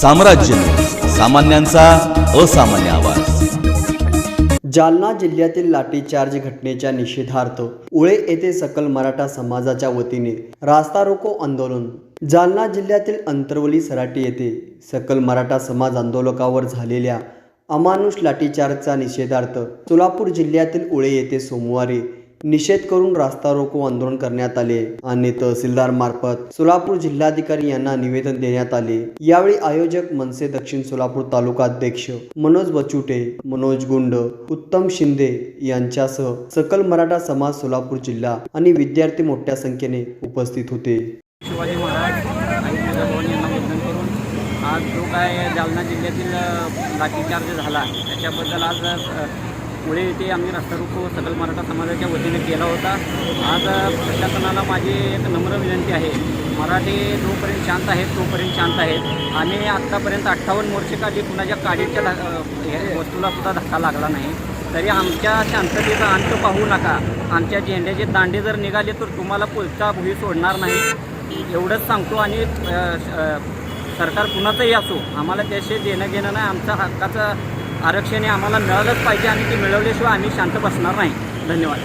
साम्राज्य. सामान्यांचा असामान्य आवाज. जालना जिल्ह्यातील लाठीचार्ज घटनेच्या निषेधार्थ उळे येथे सकल मराठा समाजाच्या वतीने रास्ता रोको आंदोलन. जालना जिल्ह्यातील अंतरवली सराटी येथे सकल मराठा समाज आंदोलकावर झालेल्या अमानुष लाठीचार्जचा निषेधार्थ सोलापूर जिल्ह्यातील उळे येथे सोमवारी निषेध करून रास्ता रोको आंदोलन करण्यात आले आणि तहसीलदार मार्फत सोलापूर जिल्हाधिकारी यांना निवेदन देण्यात आले. यावेळी आयोजक मनसे दक्षिण सोलापूर तालुका अध्यक्ष मनोज बचुटे मनोज गुंड उत्तम शिंदे यांच्यासह सकल मराठा समाज सोलापूर जिल्हा आणि विद्यार्थी मोठ्या संख्येने उपस्थित होते. शिवाजी महाराज आणि तुळजाभवानी यांना वंदन करून आज जो काय जालना जिल्ह्यातील लाठीचार्ज झाला त्याच्याबद्दल आज पुढे येथे आम्ही रस्ता सकल मराठा समाजाच्या वतीने केला होता. आज प्रशासनाला माझी एक नम्र विनंती आहे. मराठी जोपर्यंत शांत आहेत तोपर्यंत शांत आहेत. आणि आत्तापर्यंत अठ्ठावन्न मोर्चे काढली कुणाच्या काडीच्या वस्तूला सुद्धा धक्का लागला नाही. तरी आमच्या शांततेचा अंत पाहू नका. आमच्या झेंड्याचे दांडे जर निघाले तर तुम्हाला पुढचा भुई सोडणार नाही. एवढंच सांगतो आणि सरकार कुणाचंही असो आम्हाला त्याशी देणं घेणं नाही. आमचा हक्काचं आरक्षण हे आम्हाला मिळालंच पाहिजे आणि ते मिळवल्याशिवाय आम्ही शांत बसणार नाही. धन्यवाद.